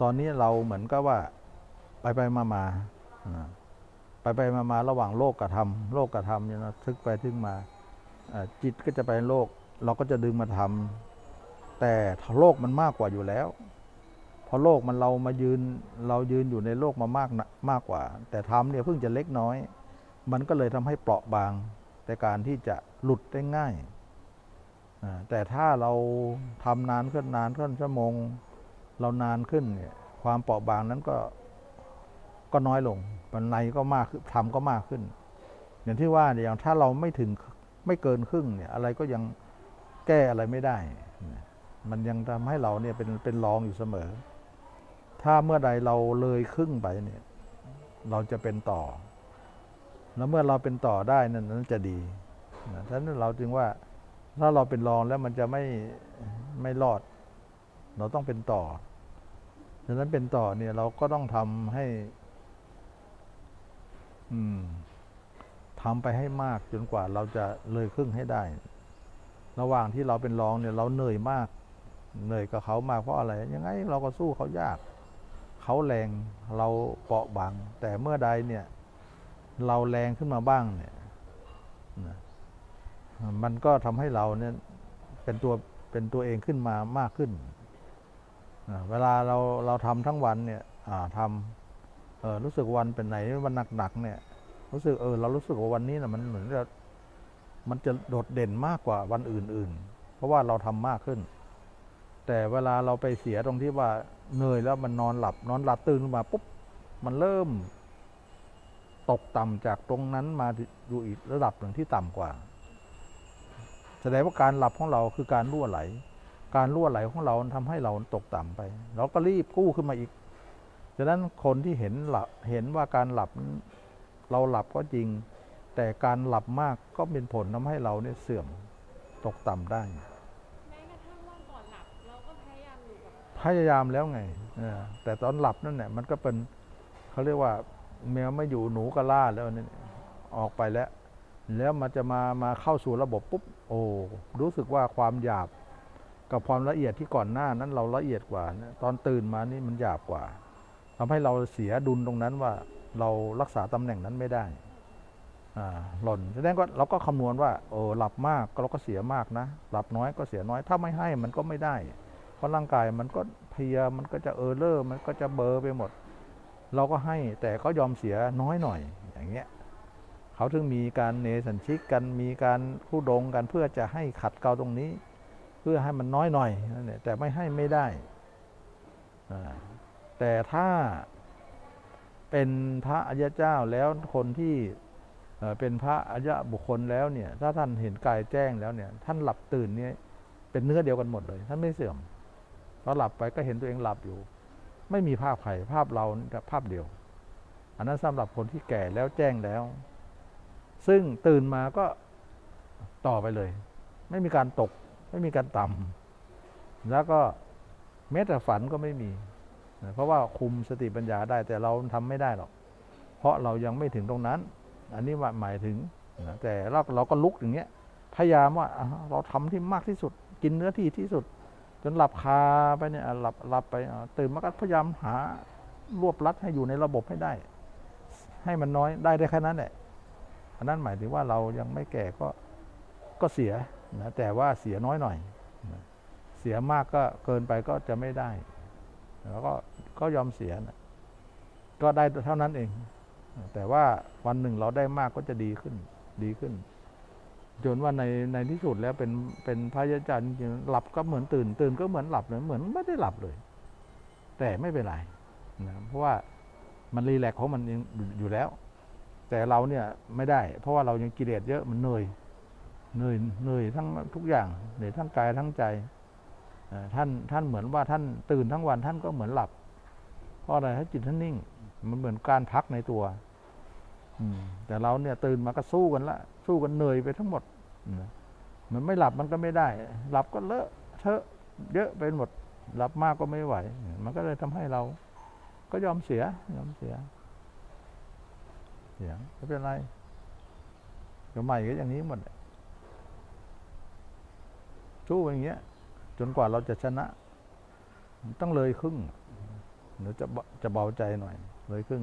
ตอนนี้เราเหมือนกับว่าไปไปมามาไปไปมามาระหว่างโลกกับธรรมโลกกับธรรมเนี่ยนะทึกไปทึกมาจิตก็จะไปโลก เราก็จะดึงมาทำแต่โลกมันมากกว่าอยู่แล้วเพราะโลกมันเรามายืนเรายืนอยู่ในโลกมามากนะมากกว่า แต่ธรรมเนี่ยเพิ่งจะเล็กน้อย มันก็เลยทำให้เปราะบาง แต่การที่จะหลุดได้ง่ายแต่ถ้าเราทำนานขึ้นนานขึ้นชั่วโมง เรานานขึ้นเนี่ยความเปราะบางนั้นก็ก็น้อยลงปันในก็มากขึ้นทำก็มากขึ้น อย่างที่ว่าอย่างถ้าเราไม่ถึงไม่เกินครึ่งเนี่ยอะไรก็ยังแก้อะไรไม่ได้ มันยังทำให้เราเนี่ยเป็นเป็นรองอยู่เสมอ ถ้าเมื่อใดเราเลยครึ่งไปเนี่ยเราจะเป็นต่อ แล้วเมื่อเราเป็นต่อได้นั่นนั้นจะดีนะฉะนั้นเราจึงว่าถ้าเราเป็นรองแล้วมันจะไม่ไม่รอด เราต้องเป็นต่อ ฉะนั้นเป็นต่อเนี่ยเราก็ต้องทำให้ อืมทำไปให้มากจนกว่าเราจะเลยครึ่งให้ได้ ระหว่างที่เราเป็นรองเนี่ย เราเหนื่อยมาก เหนื่อยกับเขามากเพราะอะไร ยังไง เราก็สู้เขายาก เขาแรงเราเปราะบาง แต่เมื่อใดเนี่ย เราแรงขึ้นมาบ้างเนี่ยมันก็ทำให้เราเนี่ยเป็นตัวเป็นตัวเองขึ้นมามากขึ้น เวลาเราเราทำทั้งวันเนี่ยทำเออรู้สึกวันเป็นไหนวันหนักๆเนี่ย รู้สึกเออเรารู้สึกว่าวันนี้นะมันเหมือนจะมันจะโดดเด่นมากกว่าวันอื่น ๆ เพราะว่าเราทำมากขึ้น แต่เวลาเราไปเสียตรงที่ว่าเหนื่อยแล้วมันนอนหลับนอนหลับตื่นขึ้นมาปุ๊บมันเริ่ม ตกต่ำจากตรงนั้นมาอยู่อีกระดับหนึ่งที่ต่ำกว่า แสดงว่าการหลับของเราคือการรั่วไหล การรั่วไหลของเราทำให้เราตกต่ำไป เราก็รีบกู้ขึ้นมาอีกฉะนั้นคนที่เห็นหลับเห็นว่าการหลับนั้นเราหลับก็จริง แต่การหลับมากก็เป็นผลทำให้เราเนี่ยเสื่อมตกต่ำได้แม้กระทั่งว่าก่อนหลับเราก็พยายามอยู่กับพยายามแล้วไงเออแต่ตอนหลับนั่นแหละมันก็เป็นเขาเรียกว่าแมวไม่อยู่หนูก็ล่าแล้วนี่ออกไปแล้ว แล้วมันจะมามาเข้าสู่ระบบปุ๊บโอ้รู้สึกว่าความหยาบ กับความละเอียดที่ก่อนหน้านั้นเราละเอียดกว่านะตอนตื่นมานี่มันหยาบกว่าทำให้เราเสียดุลตรงนั้นว่าเรารักษาตำแหน่งนั้นไม่ได้หล่นแสดงว่าเราก็คำนวณว่าโอ้หลับมากก็เราก็เสียมากนะ หลับน้อยก็เสียน้อยถ้าไม่ให้มันก็ไม่ได้ เพราะร่างกายมันก็เพลียมันก็จะเออเลอร์มันก็จะเบลอไปหมด เราก็ให้แต่เขายอมเสียน้อยหน่อยอย่างเงี้ยเขาถึงมีการเนสัญชิกกันมีการคู่ดงกันเพื่อจะให้ขัดเกลาตรงนี้ เพื่อให้มันน้อยหน่อยนั่นแหละแต่ไม่ให้ไม่ได้ แต่ถ้าเป็นพระอริยเจ้าแล้วคนที่เป็นพระอริยบุคคลแล้วเนี่ยถ้าท่านเห็นกายแจ้งแล้วเนี่ยท่านหลับตื่นเนี่ยเป็นเนื้อเดียวกันหมดเลย ท่านไม่เสื่อมพอหลับไปก็เห็นตัวเองหลับอยู่ ไม่มีภาพใครภาพเราแต่ภาพเดียว อันนั้นสำหรับคนที่แก่แล้วแจ้งแล้ว ซึ่งตื่นมาก็ต่อไปเลย ไม่มีการตก ไม่มีการต่ำแล้วก็แม้แต่ฝันก็ไม่มี เพราะว่าคุมสติปัญญาได้แต่เราทำไม่ได้หรอก เพราะเรายังไม่ถึงตรงนั้น อันนี้ว่าหมายถึง แต่เราเราก็ลุกอย่างเงี้ย พยายามว่าเราทำที่มากที่สุด กินเนื้อที่ที่สุด จนหลับคาไปเนี่ยหลับหลับไปตื่นมาก็พยายามหารวบรัดให้อยู่ในระบบให้ได้ ให้มันน้อยได้ได้แค่นั้นแหละอันนั้นหมายถึงว่าเรายังไม่แก่ก็ก็เสีย นะแต่ว่าเสียน้อยหน่อยนะเสียมากก็เกินไปก็จะไม่ได้ แล้วก็ก็ยอมเสียนะก็ได้เท่านั้นเอง แต่ว่าวันหนึ่งเราได้มากก็จะดีขึ้น ดีขึ้น จนว่าในในที่สุดแล้วเป็นเป็นพระยาจารย์จริงหลับก็เหมือนตื่น ตื่นก็เหมือนหลับเลยเหมือนไม่ได้หลับเลย แต่ไม่เป็นไรนะเพราะว่ามันรีแลกซ์ของมันเองอยู่แล้ว แต่เราเนี่ยไม่ได้ เพราะว่าเรายังกิเลสเยอะมันเหนื่อย เหนื่อยเหนื่อยทั้งทุกอย่างเหนื่อยทั้งกายทั้งใจท่านท่านเหมือนว่าท่านตื่นทั้งวันท่านก็เหมือนหลับ เพราะอะไรถ้าจิตท่านนิ่ง มันเหมือนการพักในตัวอืแต่เราเนี่ยตื่นมาก็สู้กันละสู้กันเหนื่อยไปทั้งหมดมันไม่หลับมันก็ไม่ได้ หลับก็เลอะเทอะเยอะไปหมด หลับมากก็ไม่ไหว มันก็เลยทำให้เรา ก็ยอมเสียยอมเสีย เสียไม่เป็นไรก็ใหม่ก็อย่างนี้หมด สู้อย่างเงี้ย จนกว่าเราจะชนะ ต้องเลยครึ่งหนูจะเบาจะเบาใจหน่อย เลยครึ่ง